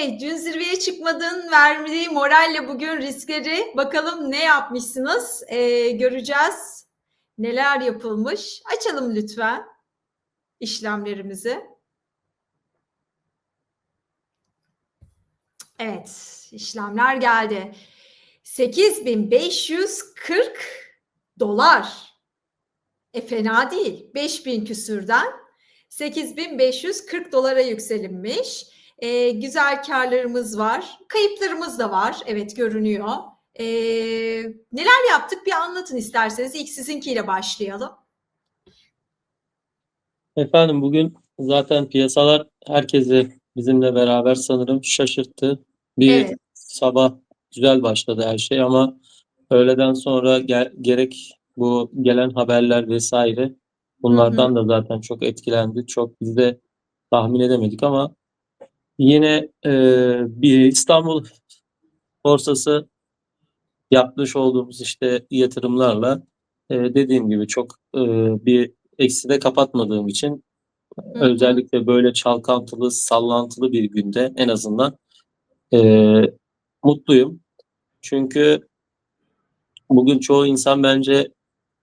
Yani dün zirveye çıkmadığın verdiği moralle bugün riskleri bakalım ne yapmışsınız Ee, göreceğiz. Neler yapılmış. Açalım lütfen işlemlerimizi. Evet işlemler geldi. 8540 dolar. E fena değil. 5000 küsürden 8540 dolara yükselinmiş. E, güzel karlarımız var. Kayıplarımız da var. Evet görünüyor. E, neler yaptık bir anlatın isterseniz. İlk sizinkiyle başlayalım. Efendim bugün zaten piyasalar herkesi bizimle beraber sanırım şaşırttı. Bir Evet. sabah güzel başladı her şey ama öğleden sonra ge- gerek bu gelen haberler vesaire bunlardan da zaten çok etkilendi. Çok biz de tahmin edemedik ama yine e, bir İstanbul borsası yapmış olduğumuz işte yatırımlarla e, dediğim gibi çok e, bir ekside kapatmadığım için Hı özellikle böyle çalkantılı, sallantılı bir günde en azından e, mutluyum. Çünkü bugün çoğu insan bence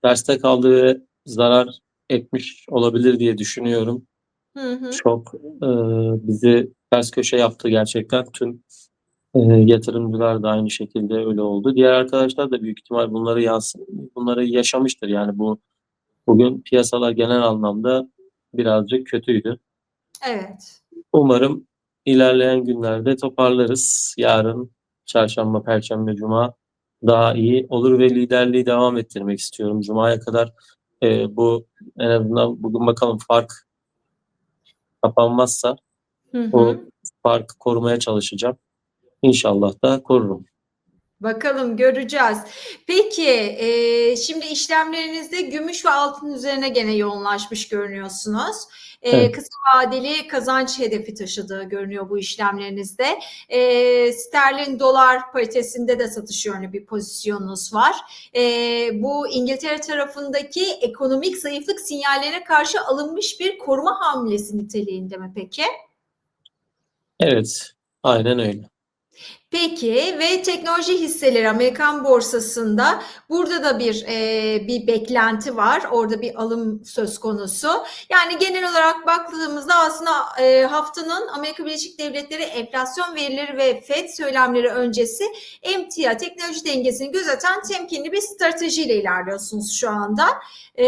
derste kaldı ve zarar etmiş olabilir diye düşünüyorum. Hı hı. Çok e, bizi ters köşe yaptı gerçekten. Tüm e, yatırımcılar da aynı şekilde öyle oldu. Diğer arkadaşlar da büyük ihtimal bunları yansın, bunları yaşamıştır. Yani bu bugün piyasalar genel anlamda birazcık kötüydü. Evet. Umarım ilerleyen günlerde toparlarız. Yarın, çarşamba, perşembe, cuma daha iyi olur ve liderliği devam ettirmek istiyorum. Cuma'ya kadar e, bu en azından bugün bakalım fark kapanmazsa Hı o hı. farkı korumaya çalışacağım. İnşallah da korurum. Bakalım göreceğiz. Peki e, şimdi işlemlerinizde gümüş ve altın üzerine gene yoğunlaşmış görünüyorsunuz. E, Evet. Kısa vadeli kazanç hedefi taşıdığı görünüyor bu işlemlerinizde. E, sterlin dolar paritesinde de satış yönlü bir pozisyonunuz var. E, bu İngiltere tarafındaki ekonomik zayıflık sinyallerine karşı alınmış bir koruma hamlesi niteliğinde mi peki? Evet, aynen öyle. Peki ve teknoloji hisseleri Amerikan borsasında burada da bir e, bir beklenti var. Orada bir alım söz konusu. Yani genel olarak baktığımızda aslında e, haftanın Amerika Birleşik Devletleri enflasyon verileri ve FED söylemleri öncesi emtia teknoloji dengesini gözeten temkinli bir stratejiyle ilerliyorsunuz şu anda. E,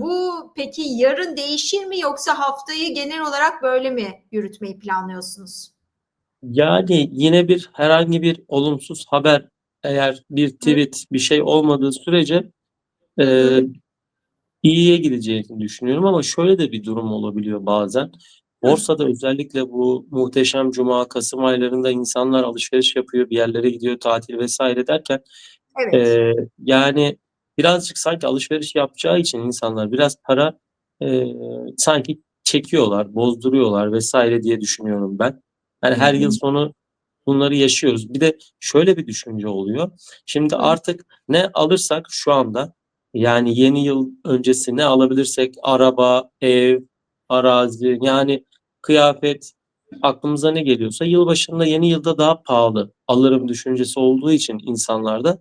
bu peki yarın değişir mi yoksa haftayı genel olarak böyle mi yürütmeyi planlıyorsunuz? Yani yine bir herhangi bir olumsuz haber eğer bir tweet bir şey olmadığı sürece e, iyiye gideceğini düşünüyorum ama şöyle de bir durum olabiliyor bazen. Borsada özellikle bu muhteşem Cuma, Kasım aylarında insanlar alışveriş yapıyor, bir yerlere gidiyor, tatil vesaire derken Evet. e, yani birazcık sanki alışveriş yapacağı için insanlar biraz para e, sanki çekiyorlar, bozduruyorlar vesaire diye düşünüyorum ben. Yani her yıl sonu bunları yaşıyoruz. Bir de şöyle bir düşünce oluyor. Şimdi artık ne alırsak şu anda yani yeni yıl öncesi ne alabilirsek araba, ev, arazi yani kıyafet aklımıza ne geliyorsa yılbaşında yeni yılda daha pahalı alırım düşüncesi olduğu için insanlarda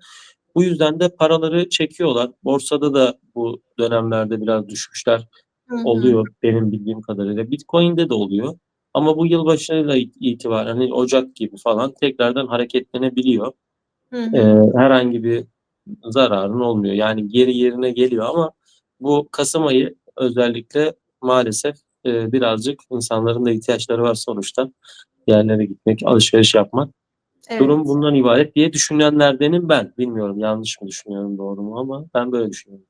bu yüzden de paraları çekiyorlar. Borsada da bu dönemlerde biraz düşüşler oluyor benim bildiğim kadarıyla. Bitcoin'de de oluyor. Ama bu yılbaşıyla itibaren hani Ocak gibi falan tekrardan hareketlenebiliyor. Hı Ee, hı. herhangi bir zararın olmuyor. Yani geri yerine geliyor ama bu Kasım ayı özellikle maalesef e, birazcık insanların da ihtiyaçları var sonuçta. Yerlere gitmek, alışveriş yapmak. Durum Evet. bundan ibaret diye düşünenlerdenim ben. Bilmiyorum yanlış mı düşünüyorum doğru mu ama ben böyle düşünüyorum.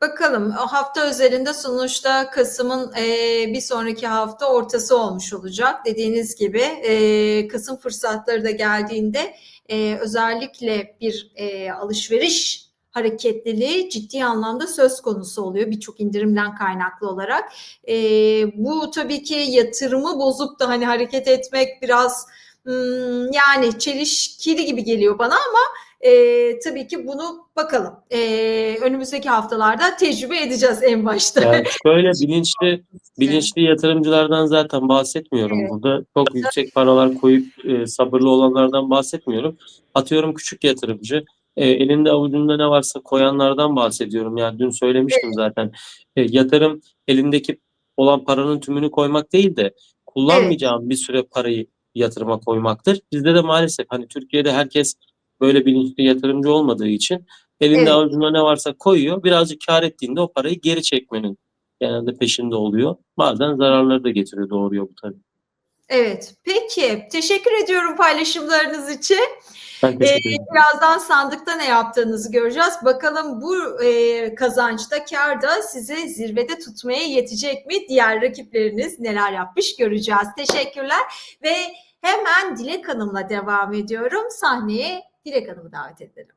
Bakalım o hafta üzerinde sonuçta Kasım'ın e, bir sonraki hafta ortası olmuş olacak. Dediğiniz gibi e, Kasım fırsatları da geldiğinde e, özellikle bir e, alışveriş hareketliliği ciddi anlamda söz konusu oluyor birçok indirimden kaynaklı olarak. E, bu tabii ki yatırımı bozup da hani hareket etmek biraz hmm, yani çelişkili gibi geliyor bana ama e, tabii ki bunu bakalım. E, önümüzdeki haftalarda tecrübe edeceğiz en başta. Yani şöyle bilinçli bilinçli yatırımcılardan zaten bahsetmiyorum Evet. burada. Çok yüksek paralar koyup e, sabırlı olanlardan bahsetmiyorum. Atıyorum küçük yatırımcı. e, elinde avucunda ne varsa koyanlardan bahsediyorum. Yani dün söylemiştim zaten. E, yatırım elindeki olan paranın tümünü koymak değil de kullanmayacağım bir süre parayı yatırıma koymaktır. Bizde de maalesef hani Türkiye'de herkes böyle bilinçli yatırımcı olmadığı için elinde Evet. avucunda ne varsa koyuyor. Birazcık kar ettiğinde o parayı geri çekmenin genelde peşinde oluyor. Bazen zararları da getiriyor doğruyor bu tabii. Evet. Peki. Teşekkür ediyorum paylaşımlarınız için. Ben teşekkür ederim. Birazdan sandıkta ne yaptığınızı göreceğiz. Bakalım bu e, kazançta, karda sizi zirvede tutmaya yetecek mi? Diğer rakipleriniz neler yapmış göreceğiz. Teşekkürler ve hemen Dilek Hanım'la devam ediyorum. Sahneye Dilek Hanım'ı davet edelim.